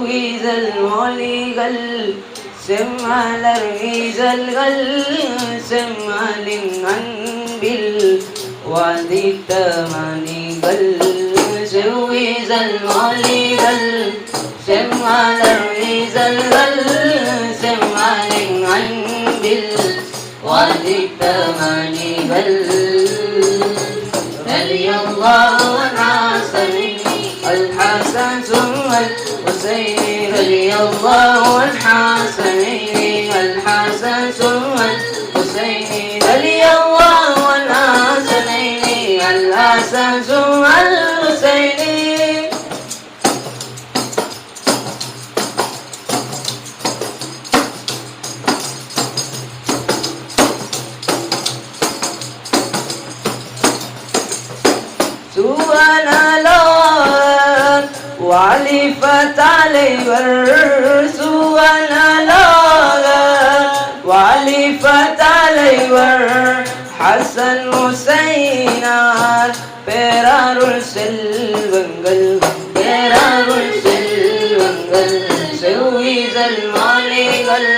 செவ்விதழ் மொழிகள் செம்மலர் ஈசல்கள் செம்மலின் அன்பில் வாதித்த மணிகள் செவ்வீசல் மொழிகள் செம்மலர் வீசல்கள் செம்மலின் அன்பில் வாதித்த மணிகள். الله الحسنين والحسن والحسن. வாலிப தலைவர் சுவனலோர் வாலிப தலைவர் ஹசன் முசைனார் பேராருள் செல்வங்கள் பேராருள் செல்வங்கள் செவ்விதழ் மாலைகள்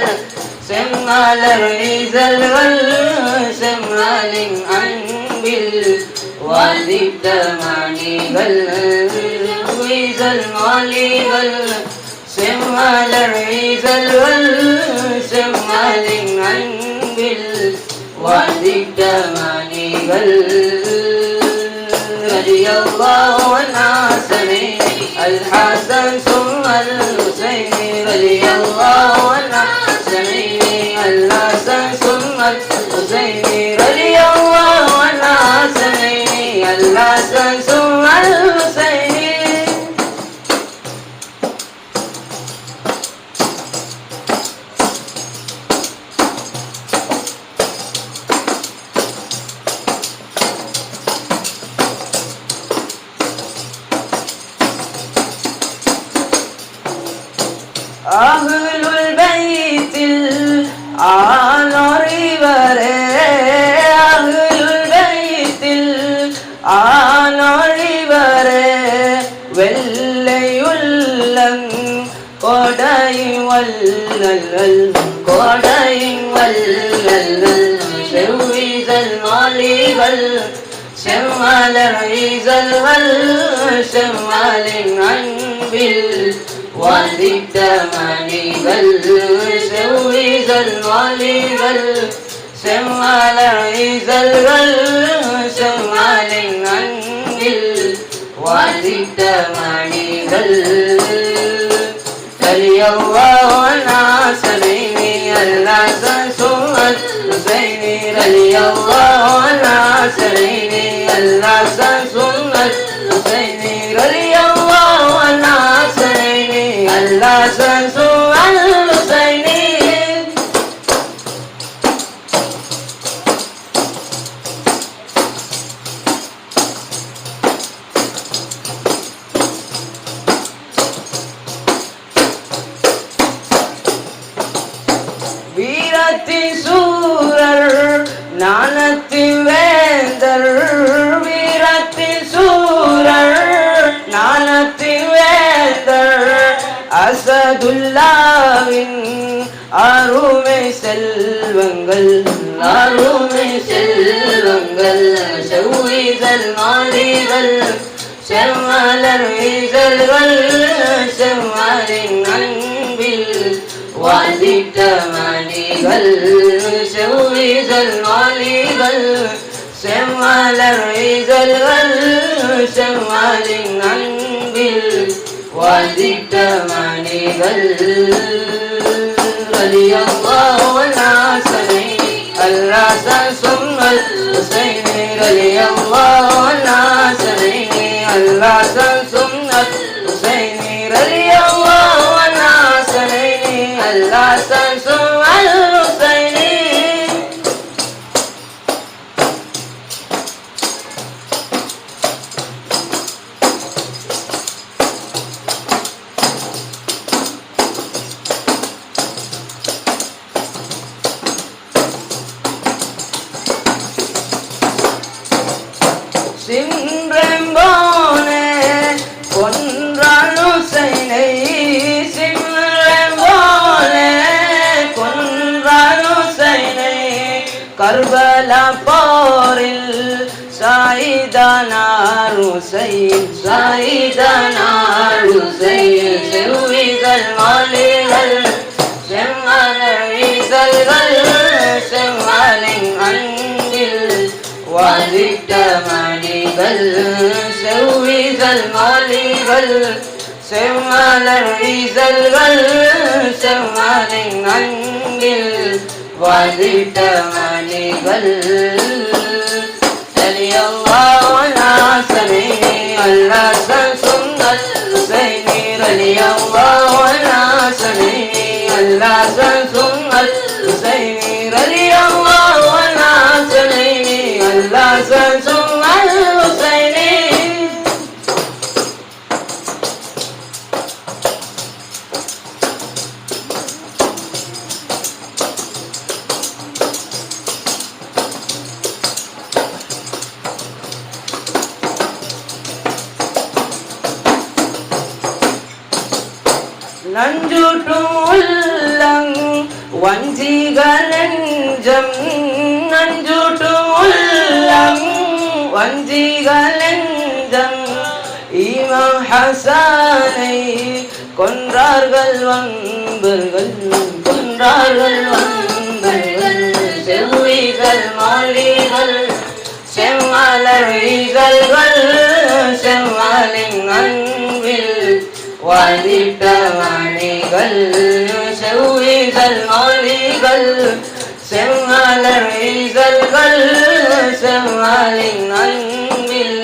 செம்மாலர் ஈசல்கள் செம்மாலின் அன்பில் வாதித்த மணிகள். ஈசல் மாலைகள் செம்மலர் ஈசல்கள் செம்மலின் அன்பில் வாதித்த மணிகள் رضي الله عن حسني الحسن வல்லல் கோடையின் வல்லல் செவ்வீதல் மாலிகள் செம்மலர் ஈசல் வல் செம்மலின் அன்பில் வாழ்ந்திட்ட மணிகள் செவ்வீதல் மாலிகள் செம்மலர் ஈசல்கள் செம்மலின் அன்பில் வாழ்ந்திட்ட மணிகள். சரியவ்வா வீரத்தின் சூரர் ஞானத்தின் வே அசதுல்லாவின் அருமை செல்வங்கள். அருமை செல்வங்கள் செவ்விதழ் மாலிகள் செம்மலர் வீசல்கள் செம்மலின் அன்பில் வாசித்த மணிகள் செவ்விதழ் மாலிகள் செம்மலர் வீசல்கள் செம்மலின் அன்பில் வாழ்ந்திட்ட மணிகள் அலியம்மாசனை அல்லாசன் சொன்னல் உசைனை அலியம்மா கர்பல போரில் சாயிதானார் ஹுசைன் சாயிதானார் ஹுசைன் செவ்விகள் மாலைகள் செம்மலர் ஈசல்கள் செம்மலின் அன்பில் வாதிட்ட மணிகள் செவ்விகள் மாலைகள் செம்மலர் ஈசல்கள் செம்மலின் அன்பில் வாழ்ந்திட்ட மணிகள். அலியல்லாசனே அல்லா நஞ்சுட்டும் உள்ளங் வஞ்சிகளெஞ்சம் நஞ்சுட்டும் உள்ளங் வஞ்சிகளெஞ்சம் இமாம் ஹசானை கொன்றார்கள் வன்பர்கள் கொன்றார்கள் வன்பர்கள் செவ்விகள் மாளிகள் செம்மலர் செம்மலை வாழ்ந்திட்ட மணிகள் செவ்விகள் மாளிகள் செவ்வாழல்கள் செவ்வாழின் அன்பில்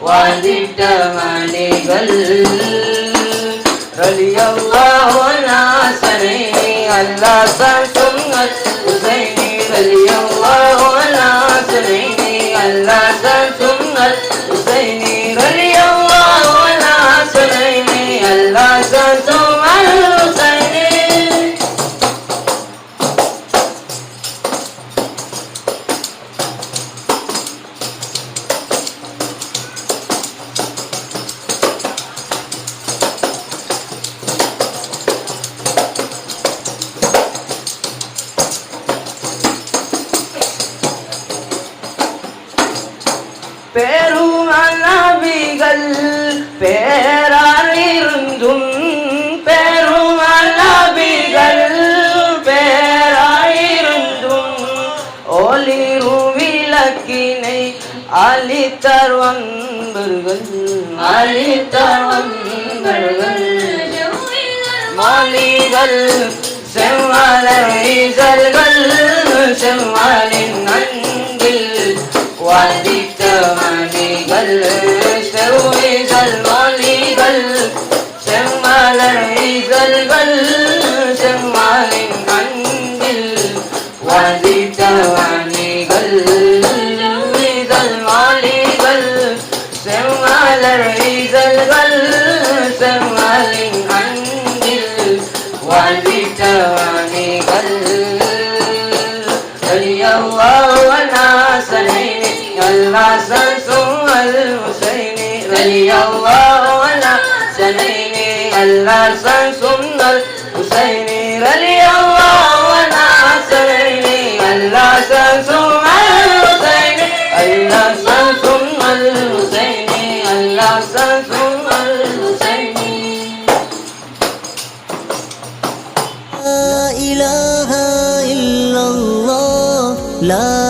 வாழ்ந்திட்ட மணிகள். ரலியல்லாஹோ நாசனே அல்லாஹ் பெருமலவிகள் பேராயிருந்தும் பெருமலவிகள் பேராயிருந்தும் ஒளிரும் விளக்கினை அளித்தர் வன்பர்கள் அளித்தர் வன்பர்கள் மாலிகள் செம்மலின் அன்பில் வாதித்த மணிகள் رضي الله وناصرين الحسن ثم الحسين رضي الله وناصرين الحسن ثم الحسين الحسن ثم الحسين الحسن لا إله إلا الله لا